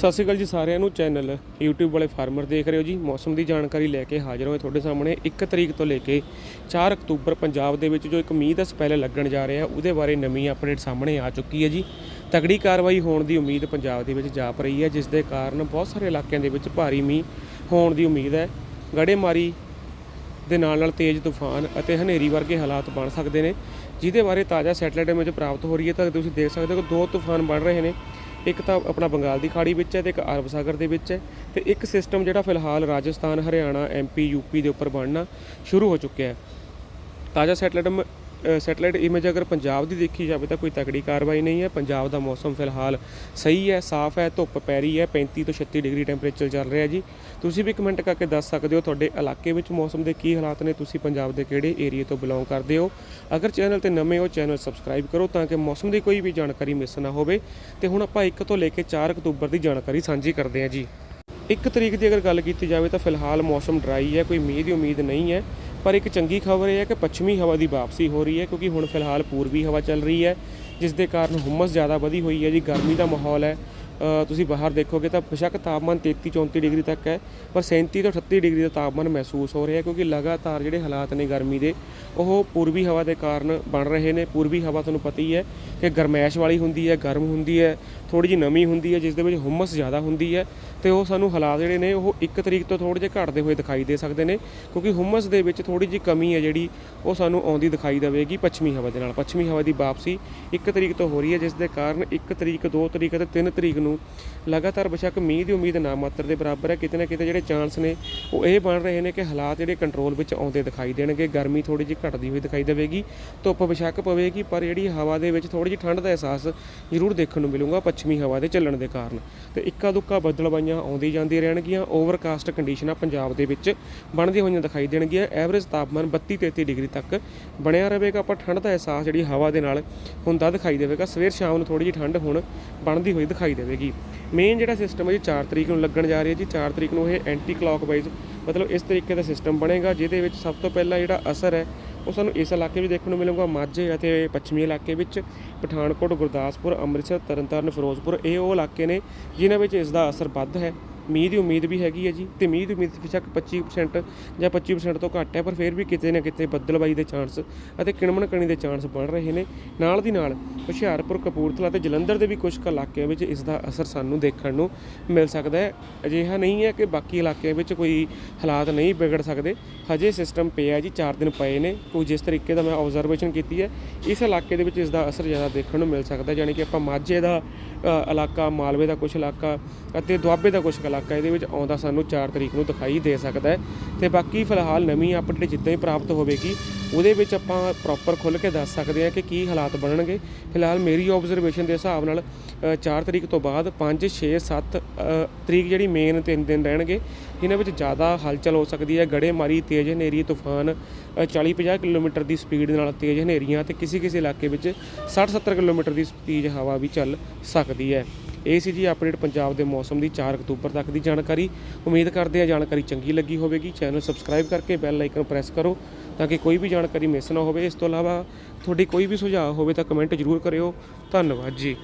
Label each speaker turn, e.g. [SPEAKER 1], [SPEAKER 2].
[SPEAKER 1] ਸਤਿ ਸ਼੍ਰੀ ਅਕਾਲ ਜੀ ਸਾਰਿਆਂ ਨੂੰ ਚੈਨਲ YouTube ਵਾਲੇ ਫਾਰਮਰ ਦੇਖ ਰਹੇ ਹੋ ਜੀ। ਮੌਸਮ ਦੀ ਜਾਣਕਾਰੀ ਲੈ ਕੇ ਹਾਜ਼ਰ ਹੋਏ ਤੁਹਾਡੇ ਸਾਹਮਣੇ 1 ਤਰੀਕ ਤੋਂ ਲੈ ਕੇ 4 ਅਕਤੂਬਰ ਪੰਜਾਬ ਦੇ ਵਿੱਚ ਜੋ ਇੱਕ ਮੀਂਹ ਦਾ ਸਪੈਲ ਲੱਗਣ ਜਾ ਰਿਹਾ, ਉਹਦੇ ਬਾਰੇ ਨਵੀਂ ਅਪਡੇਟ ਸਾਹਮਣੇ ਆ ਚੁੱਕੀ ਹੈ ਜੀ। ਤਗੜੀ ਕਾਰਵਾਈ ਹੋਣ ਦੀ ਉਮੀਦ ਪੰਜਾਬ ਦੇ ਵਿੱਚ ਜਾਪ ਰਹੀ ਹੈ, ਜਿਸ ਦੇ ਕਾਰਨ ਬਹੁਤ ਸਾਰੇ ਇਲਾਕਿਆਂ ਦੇ ਵਿੱਚ ਭਾਰੀ ਮੀਂਹ ਹੋਣ ਦੀ ਉਮੀਦ ਹੈ। ਗੜੇਮਾਰੀ ਦੇ ਨਾਲ ਨਾਲ ਤੇਜ਼ ਤੂਫਾਨ ਅਤੇ ਹਨੇਰੀ ਵਰਗੇ ਹਾਲਾਤ ਬਣ ਸਕਦੇ ਨੇ, ਜਿਹਦੇ ਬਾਰੇ ਤਾਜ਼ਾ ਸੈਟੇਲਾਈਟ ਇਮੇਜ ਪ੍ਰਾਪਤ ਹੋ ਰਹੀ ਹੈ। ਤਾਂ ਤੁਸੀਂ ਦੇਖ ਸਕਦੇ ਹੋ ਦੋ ਤੂਫਾਨ ਬਣ ਰਹੇ ਨੇ। ਇੱਕ ਤਾਂ ਆਪਣਾ ਬੰਗਾਲ ਦੀ ਖਾੜੀ ਵਿੱਚ ਹੈ ਤੇ ਇੱਕ ਅਰਬ ਸਾਗਰ ਦੇ ਵਿੱਚ ਹੈ ਤੇ ਇੱਕ ਸਿਸਟਮ ਜਿਹੜਾ ਫਿਲਹਾਲ ਰਾਜਸਥਾਨ, ਹਰਿਆਣਾ ਐਮਪੀ ਯੂਪੀ ਦੇ ਉੱਪਰ ਬਣਨਾ ਸ਼ੁਰੂ ਹੋ ਚੁੱਕਿਆ ਹੈ। ਤਾਜ਼ਾ ਸੈਟਲਾਈਟ ਸੈਟੇਲਾਈਟ ਇਮੇਜ ਅਗਰ ਪੰਜਾਬ ਦੀ ਦੇਖੀ ਜਾਵੇ ਤਾਂ ਕੋਈ ਤਕੜੀ ਕਾਰਵਾਈ ਨਹੀਂ ਹੈ। ਪੰਜਾਬ ਦਾ ਮੌਸਮ ਫਿਲਹਾਲ ਸਹੀ ਹੈ, ਸਾਫ਼ ਹੈ, ਧੁੱਪ ਪੈ ਰਹੀ ਹੈ 35 ਤੋਂ 36 ਡਿਗਰੀ ਟੈਂਪਰੇਚਰ ਚੱਲ ਰਿਹਾ ਜੀ। ਤੁਸੀਂ ਵੀ ਕਮੈਂਟ ਕਰਕੇ ਦੱਸ ਸਕਦੇ ਹੋ ਤੁਹਾਡੇ ਇਲਾਕੇ ਵਿੱਚ ਮੌਸਮ ਦੇ ਕੀ ਹਾਲਾਤ ਨੇ, ਤੁਸੀਂ ਪੰਜਾਬ ਦੇ ਕਿਹੜੇ ਏਰੀਆ ਤੋਂ ਬਿਲੋਂਗ ਕਰਦੇ ਹੋ। ਅਗਰ ਚੈਨਲ ਤੇ ਨਵੇਂ ਹੋ ਚੈਨਲ ਸਬਸਕ੍ਰਾਈਬ ਕਰੋ ਤਾਂ ਕਿ ਮੌਸਮ ਦੀ ਕੋਈ ਵੀ ਜਾਣਕਾਰੀ ਮਿਸ ਨਾ ਹੋਵੇ। ਤੇ ਹੁਣ ਆਪਾਂ 1 ਤੋਂ ਲੈ ਕੇ 4 ਅਕਤੂਬਰ ਦੀ ਜਾਣਕਾਰੀ ਸਾਂਝੀ ਕਰਦੇ ਹਾਂ ਜੀ। ਇੱਕ ਤਰੀਕ ਦੀ ਅਗਰ ਗੱਲ ਕੀਤੀ ਜਾਵੇ ਤਾਂ ਫਿਲਹਾਲ ਮੌਸਮ ਡਰਾਈ ਹੈ, ਕੋਈ ਮੀਂਹ ਦੀ ਉਮੀਦ ਨਹੀਂ ਹੈ। ਪਰ ਇੱਕ ਚੰਗੀ ਖਬਰ ਇਹ ਹੈ ਕਿ ਪੱਛਮੀ ਹਵਾ ਦੀ ਵਾਪਸੀ ਹੋ ਰਹੀ ਹੈ ਕਿਉਂਕਿ ਹੁਣ ਫਿਲਹਾਲ ਪੂਰਬੀ ਹਵਾ ਚੱਲ ਰਹੀ ਹੈ, ਜਿਸ ਦੇ ਕਾਰਨ ਹੁਮਸ ਜ਼ਿਆਦਾ ਵਧੀ ਹੋਈ ਹੈ ਜੀ, ਗਰਮੀ ਦਾ ਮਾਹੌਲ ਹੈ। ਤੁਸੀਂ ਬਾਹਰ ਦੇਖੋਗੇ ਤਾਂ ਬੇਸ਼ੱਕ ਤਾਪਮਾਨ 33 34 ਡਿਗਰੀ ਤੱਕ ਹੈ, ਪਰ 37 ਤੋਂ 38 ਡਿਗਰੀ ਦਾ ਤਾਪਮਾਨ ਮਹਿਸੂਸ ਹੋ ਰਿਹਾ ਕਿਉਂਕਿ ਲਗਾਤਾਰ ਜਿਹੜੇ ਹਾਲਾਤ ਨੇ ਗਰਮੀ ਦੇ, ਉਹ ਪੂਰਬੀ ਹਵਾ ਦੇ ਕਾਰਨ ਬਣ ਰਹੇ ਨੇ। ਪੂਰਬੀ ਹਵਾ ਤੁਹਾਨੂੰ ਪਤਾ ਹੀ ਹੈ ਕਿ ਗਰਮੈਸ਼ ਵਾਲੀ ਹੁੰਦੀ ਹੈ, ਗਰਮ ਹੁੰਦੀ ਹੈ ਥੋੜੀ ਜਿਹੀ ਨਮੀ ਹੁੰਦੀ ਹੈ, ਜਿਸ ਦੇ ਵਿੱਚ ਹੁਮਸ ਜ਼ਿਆਦਾ ਹੁੰਦੀ ਹੈ ਤੇ ਉਹ ਸਾਨੂੰ ਹਾਲਾਤ ਜਿਹੜੇ ਨੇ, ਉਹ ਇੱਕ ਤਰੀਕ ਤੋਂ ਥੋੜੇ ਜਿਹੇ ਘਟਦੇ ਹੋਏ ਦਿਖਾਈ ਦੇ ਸਕਦੇ ਨੇ ਕਿਉਂਕਿ ਹੁਮਸ ਦੇ ਵਿੱਚ ਥੋੜੀ ਜਿਹੀ ਕਮੀ ਹੈ ਜਿਹੜੀ, ਉਹ ਸਾਨੂੰ ਆਉਂਦੀ ਦਿਖਾਈ ਦੇਵੇਗੀ ਪੱਛਮੀ ਹਵਾ ਦੇ ਨਾਲ। ਪੱਛਮੀ ਹਵਾ ਦੀ ਵਾਪਸੀ ਇੱਕ ਤਰੀਕ ਤੋਂ ਹੋ ਰਹੀ ਹੈ, ਜਿਸ ਦੇ ਕਾਰਨ ਇੱਕ ਤਰੀਕ 2 ਤਰੀਕ ਅਤੇ 3 ਤਰੀਕ ਨੂੰ ਲਗਾਤਾਰ ਬੇਸ਼ੱਕ ਮੀਂਹ ਦੀ ਉਮੀਦ ਨਾ ਮਾਤਰ ਦੇ ਬਰਾਬਰ ਹੈ। ਕਿਤੇ ਨਾ ਕਿਤੇ ਜਿਹੜੇ ਚਾਂਸ ਨੇ, ਉਹ ਇਹ ਬਣ ਰਹੇ ਨੇ ਕਿ ਹਾਲਾਤ ਜਿਹੜੇ ਕੰਟਰੋਲ ਵਿੱਚ ਆਉਂਦੇ ਦਿਖਾਈ ਦੇਣਗੇ। ਗਰਮੀ ਥੋੜੀ ਜਿਹੀ ਘਟਦੀ ਹੋਈ ਦਿਖਾਈ ਦੇਵੇਗੀ। ਧੁੱਪ ਬੇਸ਼ੱਕ ਪਵੇਗੀ, ਪਰ ਜਿਹੜੀ ਹਵਾ ਦੇ ਵਿੱਚ ਥੋੜੀ ਜਿਹੀ ਠੰਡ ਦਾ ਅਹਿਸਾਸ ਜ਼ਰੂਰ ਦੇਖਣ ਨੂੰ ਮਿਲੂਗਾ ਪੱਛਮੀ ਹਵਾ ਦੇ ਚੱਲਣ ਦੇ ਕਾਰਨ। ਤੇ ਇੱਕਾ ਦੁੱਕਾ ਬੱਦਲਬਾਈਆਂ ਆਉਂਦੀ ਜਾਂਦੀ ਰਹਿਣਗੀਆਂ। ਓਵਰਕਾਸਟ ਕੰਡੀਸ਼ਨਾਂ ਪੰਜਾਬ ਦੇ ਵਿੱਚ ਬਣਦੀਆਂ ਹੋਈਆਂ ਦਿਖਾਈ ਦੇਣਗੀਆਂ। ਐਵਰੇਜ ਤਾਪਮਾਨ 32 33 ਡਿਗਰੀ ਤੱਕ ਬਣਿਆ ਰਹੇਗਾ ਆਪਾਂ ਠੰਡ ਦਾ ਅਹਿਸਾਸ ਜਿਹੜੀ ਹਵਾ ਦੇ ਨਾਲ ਹੁੰਦਾ ਦਿਖਾਈ ਦੇਵੇਗਾ। ਸਵੇਰ ਸ਼ਾਮ ਨੂੰ ਥੋੜੀ ਜਿਹੀ ਠੰਡ ਹੁਣ ਬਣਦੀ ਹੋਈ ਦਿਖਾਈ ਦੇਵੇਗੀ। ਮੇਨ ਜਿਹੜਾ ਸਿਸਟਮ ਹੈ ਜੀ 4 ਤਰੀਕ ਨੂੰ ਲੱਗਣ ਜਾ ਰਹੀ ਹੈ ਜੀ। 4 ਤਰੀਕ ਨੂੰ ਇਹ ਐਂਟੀ ਕਲੌਕਵਾਈਜ਼ ਮਤਲਬ ਇਸ ਤਰੀਕੇ ਦਾ ਸਿਸਟਮ ਬਣੇਗਾ, ਜਿਹਦੇ ਵਿੱਚ ਸਭ ਤੋਂ ਪਹਿਲਾਂ ਜਿਹੜਾ ਅਸਰ ਹੈ, ਉਹ ਸਾਨੂੰ ਇਸ ਇਲਾਕੇ ਵਿੱਚ ਦੇਖਣ ਨੂੰ ਮਿਲੂਗਾ, ਮਾਝੇ ਅਤੇ ਪੱਛਮੀ ਇਲਾਕੇ ਵਿੱਚ। ਪਠਾਨਕੋਟ, ਗੁਰਦਾਸਪੁਰ, ਅੰਮ੍ਰਿਤਸਰ, ਤਰਨਤਾਰਨ, ਫਿਰੋਜ਼ਪੁਰ, ਇਹ ਉਹ ਇਲਾਕੇ ਨੇ ਜਿਨ੍ਹਾਂ ਵਿੱਚ ਇਸ ਦਾ ਅਸਰ ਵੱਧ ਹੈ। ਮੀਂਹ ਦੀ ਉਮੀਦ ਵੀ ਹੈਗੀ ਹੈ ਜੀ ਤੇ ਮੀਂਹ ਦੀ ਉਮੀਦ ਬੇਸ਼ੱਕ 25% ਜਾਂ 25% ਤੋਂ ਘੱਟ ਹੈ, ਪਰ ਫਿਰ ਵੀ ਕਿਤੇ ਨਾ ਕਿਤੇ ਬੱਦਲਬਾਈ ਦੇ ਚਾਂਸ ਅਤੇ ਕਿਣਮਣ ਕਣੀ ਦੇ ਚਾਂਸ ਬਣ ਰਹੇ ਨੇ। ਨਾਲ ਦੀ ਨਾਲ ਹੁਸ਼ਿਆਰਪੁਰ ਕਪੂਰਥਲਾ ਤੇ ਜਲੰਧਰ ਦੇ ਵੀ ਕੁਝ ਕੁ ਇਲਾਕਿਆਂ ਵਿੱਚ ਇਸ ਦਾ ਅਸਰ ਸਾਨੂੰ ਦੇਖਣ ਨੂੰ ਮਿਲ ਸਕਦਾ ਹੈ। ਅਜਿਹਾ ਨਹੀਂ ਹੈ ਕਿ ਬਾਕੀ ਇਲਾਕਿਆਂ ਵਿੱਚ ਕੋਈ ਹਾਲਾਤ ਨਹੀਂ ਵਿਗੜ ਸਕਦੇ। ਹਜੇ ਸਿਸਟਮ ਪਿਆ ਜੀ 4 ਦਿਨ ਪਏ ਨੇ। ਕੋਈ ਜਿਸ ਤਰੀਕੇ ਦਾ ਮੈਂ ਆਬਜ਼ਰਵੇਸ਼ਨ ਕੀਤੀ ਹੈ, ਇਸ ਇਲਾਕੇ ਦੇ ਵਿੱਚ ਇਸ ਦਾ ਅਸਰ ਜ਼ਿਆਦਾ ਦੇਖਣ ਨੂੰ ਮਿਲ ਸਕਦਾ ਯਾਨੀ ਕਿ ਆਪਾਂ ਮਾਝੇ ਦਾ ਇਲਾਕਾ, ਮਾਲਵੇ ਦਾ ਕੁਝ ਇਲਾਕਾ ਅਤੇ ਦੁਆਬੇ ਦਾ ਕੁਝ ਇਲਾਕਾ ਇਹਦੇ ਵਿੱਚ ਆਉਂਦਾ ਸਾਨੂੰ 4 ਤਰੀਕ ਨੂੰ ਦਿਖਾਈ ਦੇ ਸਕਦਾ ਹੈ। ਤੇ ਬਾਕੀ ਫਿਲਹਾਲ ਨਵੀਂ ਅਪਡੇਟ ਜਿੱਦਾਂ ਹੀ ਪ੍ਰਾਪਤ ਹੋਵੇਗੀ ਉਹਦੇ ਵਿੱਚ ਆਪਾਂ ਪ੍ਰੋਪਰ ਖੁੱਲ੍ਹ ਕੇ ਦੱਸ ਸਕਦੇ ਹਾਂ ਕਿ ਕੀ ਹਾਲਾਤ ਬਣਨਗੇ। ਫਿਲਹਾਲ ਮੇਰੀ ਆਬਜ਼ਰਵੇਸ਼ਨ ਦੇ ਹਿਸਾਬ ਨਾਲ 4 ਤਰੀਕ ਤੋਂ ਬਾਅਦ 5 6 7 ਤਰੀਕ ਜਿਹੜੀ ਮੇਨ ਤਿੰਨ ਦਿਨ ਰਹਿਣਗੇ ਇਹਨਾਂ ਵਿੱਚ ਜ਼ਿਆਦਾ ਹਲਚਲ ਹੋ ਸਕਦੀ ਹੈ। ਗੜੇਮਾਰੀ ਤੇਜ਼ ਹਨੇਰੀ, ਤੂਫਾਨ 40-50 ਕਿਲੋਮੀਟਰ ਦੀ ਸਪੀਡ ਨਾਲ ਤੇਜ਼ ਹਨੇਰੀਆਂ ਤੇ ਕਿਸੇ ਕਿਸੇ ਇਲਾਕੇ ਵਿੱਚ 60-70 ਕਿਲੋਮੀਟਰ ਦੀ ਤੇਜ਼ ਹਵਾ ਵੀ ਚੱਲ ਸਕਦੀ ਹੈ। ਇਹ ਸੀ ਜੀ ਅਪਡੇਟ ਪੰਜਾਬ ਦੇ ਮੌਸਮ ਦੀ 4 ਅਕਤੂਬਰ ਤੱਕ ਦੀ ਜਾਣਕਾਰੀ। ਉਮੀਦ ਕਰਦੇ ਹਾਂ ਜਾਣਕਾਰੀ ਚੰਗੀ ਲੱਗੀ ਹੋਵੇਗੀ। ਚੈਨਲ ਸਬਸਕ੍ਰਾਈਬ ਕਰਕੇ ਬੈਲ ਆਈਕਨ ਪ੍ਰੈਸ ਕਰੋ ਤਾਂ ਕਿ ਕੋਈ ਵੀ ਜਾਣਕਾਰੀ ਮਿਸ ਨਾ ਹੋਵੇ। ਇਸ ਤੋਂ ਇਲਾਵਾ ਤੁਹਾਡੀ ਕੋਈ ਵੀ ਸੁਝਾਅ ਹੋਵੇ ਤਾਂ ਕਮੈਂਟ ਜ਼ਰੂਰ ਕਰਿਓ। ਧੰਨਵਾਦ ਜੀ।